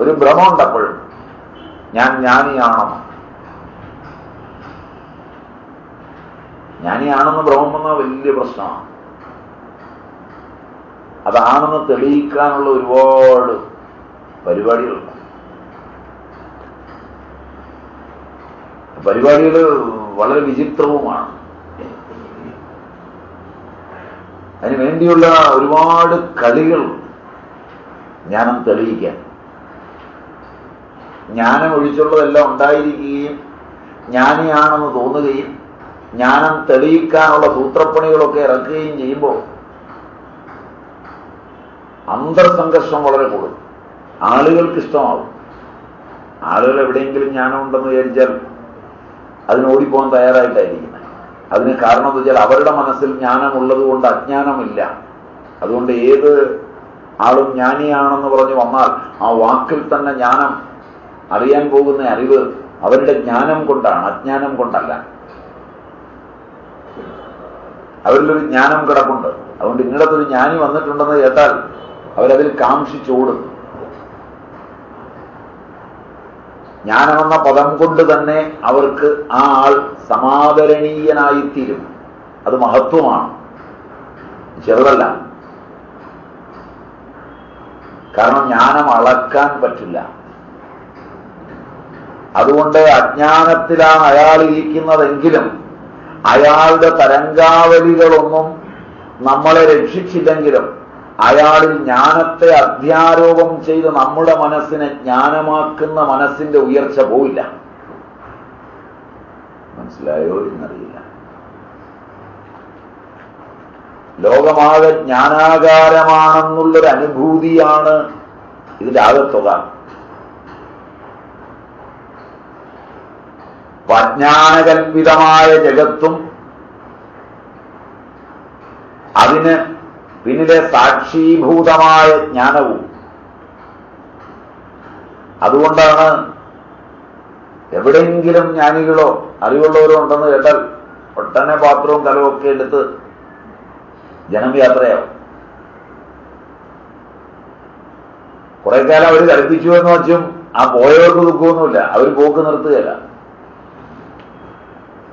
ഒരു ഭ്രമമുണ്ട് അപ്പോഴും. ഞാൻ ജ്ഞാനിയാണോ? ജ്ഞാനിയാണെന്ന് ഭ്രമം വന്നാൽ വലിയ പ്രശ്നമാണ്. അതാണെന്ന് തെളിയിക്കാനുള്ള ഒരുപാട് പരിപാടികളുണ്ട്. പരിപാടികൾ വളരെ വിചിത്രവുമാണ്. അതിനു വേണ്ടിയുള്ള ഒരുപാട് കളികൾ ജ്ഞാനം തെളിയിക്കാൻ ജ്ഞാനം ഒഴിച്ചുള്ളതെല്ലാം ഉണ്ടായിരിക്കുകയും ജ്ഞാനിയാണെന്ന് തോന്നുകയും ജ്ഞാനം തെളിയിക്കാനുള്ള സൂത്രപ്പണികളൊക്കെ ഇറക്കുകയും ചെയ്യുമ്പോൾ അന്തർസംഘർഷം വളരെ കൂടും. ആളുകൾക്ക് ഇഷ്ടമാവും ആളുകൾ എവിടെയെങ്കിലും ജ്ഞാനം ഉണ്ടെന്ന് വിചാരിച്ചാൽ അതിന് ഓടിപ്പോകാൻ തയ്യാറായിട്ടായിരിക്കുന്നത് അതിന് കാരണം എന്ന് വെച്ചാൽ അവരുടെ മനസ്സിൽ ജ്ഞാനമുള്ളത് കൊണ്ട് അജ്ഞാനമില്ല. അതുകൊണ്ട് ഏത് ആളും ജ്ഞാനിയാണെന്ന് പറഞ്ഞു വന്നാൽ ആ വാക്കിൽ തന്നെ ജ്ഞാനം അറിയാൻ പോകുന്ന അറിവ് അവരുടെ ജ്ഞാനം കൊണ്ടാണ് അജ്ഞാനം കൊണ്ടല്ല. അവരിലൊരു ജ്ഞാനം കിടപ്പുണ്ട്. അതുകൊണ്ട് ഇന്നിടത്തൊരു ജ്ഞാനി വന്നിട്ടുണ്ടെന്ന് കേട്ടാൽ അവരതിൽ കാംക്ഷിച്ചോടും ജ്ഞാനമെന്ന പദം കൊണ്ട് തന്നെ അവർക്ക് ആ ആൾ സമാദരണീയനായിത്തീരും. അത് മഹത്വമാണ്. ചെറുതല്ല. കാരണം ജ്ഞാനം അളക്കാൻ പറ്റില്ല. അതുകൊണ്ട് അജ്ഞാനത്തിലാണ് അയാൾ ഇരിക്കുന്നതെങ്കിലും അയാളുടെ തരംഗാവലികളൊന്നും നമ്മളെ രക്ഷിച്ചില്ലെങ്കിലും അയാളിൽ ജ്ഞാനത്തെ അധ്യാരോപം ചെയ്ത് നമ്മുടെ മനസ്സിനെ ജ്ഞാനമാക്കുന്ന മനസ്സിന്റെ ഉയർച്ച പോയില്ല മനസ്സിലായോ എന്നറിയില്ല. ലോകമാകെ ജ്ഞാനാകാരമാണെന്നുള്ളൊരു അനുഭൂതിയാണ് ഇതിന്റെ ആകത്തുക. അജ്ഞാനകൽപിതമായ ജഗത്തും അതിന് പിന്നിലെ സാക്ഷീഭൂതമായ ജ്ഞാനവും. അതുകൊണ്ടാണ് എവിടെയെങ്കിലും ജ്ഞാനികളോ അറിവുള്ളവരോ ഉണ്ടെന്ന് കേട്ടാൽ ഒട്ടനെ പാത്രവും കലവും ഒക്കെ എടുത്ത് ജനം യാത്രയാവും കുറെ കാലം അവർ കളിപ്പിച്ചു എന്ന് വെച്ചും ആ പോയവർക്ക് ദുഃഖമൊന്നുമില്ല. അവർ പോക്ക് നിർത്തുകയില്ല.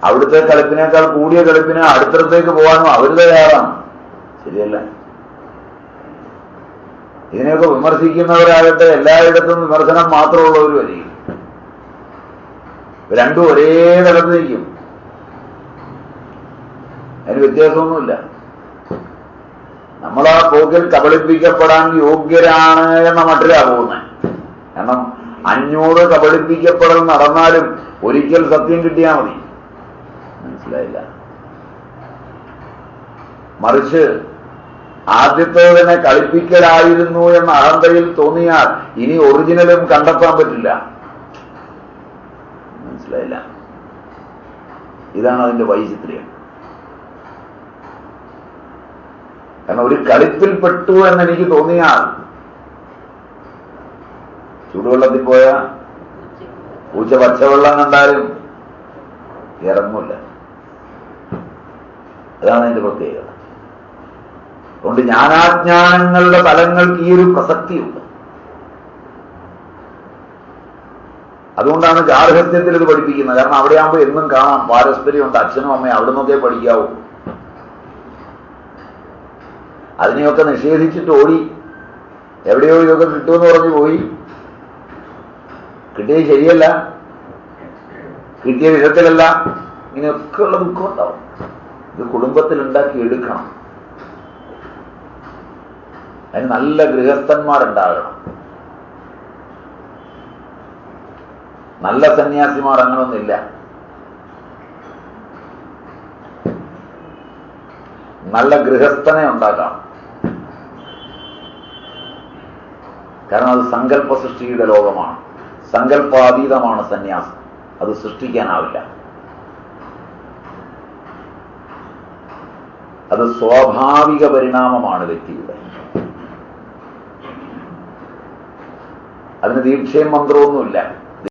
അവിടുത്തെ കളിപ്പിനേക്കാൾ കൂടിയ കളിപ്പിന് അടുത്തടത്തേക്ക് പോകാനും അവർ തയ്യാറാണ് ശരിയല്ല. ഇതിനെയൊക്കെ വിമർശിക്കുന്നവരാകട്ടെ എല്ലായിടത്തും വിമർശനം മാത്രമുള്ളവർ രണ്ടും ഒരേ തലത്ത് നിൽക്കും. അതിന് വ്യത്യാസമൊന്നുമില്ല. നമ്മൾ ആ പോക്കിൽ കബളിപ്പിക്കപ്പെടാൻ യോഗ്യരാണ് എന്ന മട്ടിലാ പോകുന്നത്. കാരണം അഞ്ഞൂറ് കബളിപ്പിക്കപ്പെടൽ നടന്നാലും ഒരിക്കൽ സത്യം കിട്ടിയാൽ മതി. മനസ്സിലായില്ല. മറിച്ച് ആദ്യത്തേതിനെ കളിപ്പിക്കലായിരുന്നു എന്ന അഹന്തയിൽ തോന്നിയാൽ ഇനി ഒറിജിനലും കണ്ടെത്താൻ പറ്റില്ല. മനസ്സിലായില്ല. ഇതാണ് അതിന്റെ വൈചിത്ര്യം. കാരണം ഒരു കളിപ്പിൽ പെട്ടു എന്ന് എനിക്ക് തോന്നിയാൽ ചൂടുവെള്ളത്തിൽ പോയ? പൂച്ച പച്ചവെള്ളം കണ്ടാലും ഇറങ്ങില്ല അതാണ് അതിന്റെ പ്രത്യേകത. അതുകൊണ്ട് ജ്ഞാനാജ്ഞാനങ്ങളുടെ തലങ്ങൾക്ക് ഈ ഒരു പ്രസക്തിയുണ്ട്. അതുകൊണ്ടാണ് ഗാർഹസ്ഥ്യത്തിൽ ഇത് പഠിപ്പിക്കുന്നത്. കാരണം അവിടെ ആകുമ്പോൾ എന്നും കാണാം. പാരസ്പര്യമുണ്ട് അച്ഛനും അമ്മയും അവിടെ നിന്നൊക്കെ പഠിക്കാവൂ. അതിനെയൊക്കെ നിഷേധിച്ചിട്ട് ഓടി എവിടെയോ ഇതൊക്കെ കിട്ടുമെന്ന് പറഞ്ഞു പോയി. കിട്ടിയത് ശരിയല്ല. കിട്ടിയ വിധത്തിലല്ല. ഇങ്ങനെയൊക്കെയുള്ള ദുഃഖം ഉണ്ടാവും. ഇത് കുടുംബത്തിൽ ഉണ്ടാക്കി എടുക്കണം. അതിന് നല്ല ഗൃഹസ്ഥന്മാരുണ്ടാകണം. നല്ല സന്യാസിമാർ അങ്ങനൊന്നില്ല നല്ല ഗൃഹസ്ഥനെ ഉണ്ടാക്കാം കാരണം അത് സങ്കല്പ സൃഷ്ടിയുടെ ലോകമാണ്. സങ്കല്പാതീതമാണ് സന്യാസം. അത് സൃഷ്ടിക്കാനാവില്ല. അത് സ്വാഭാവിക പരിണാമമാണ് വ്യക്തിയുടെ. അതിന് ദീക്ഷയും മന്ത്രമൊന്നുമില്ല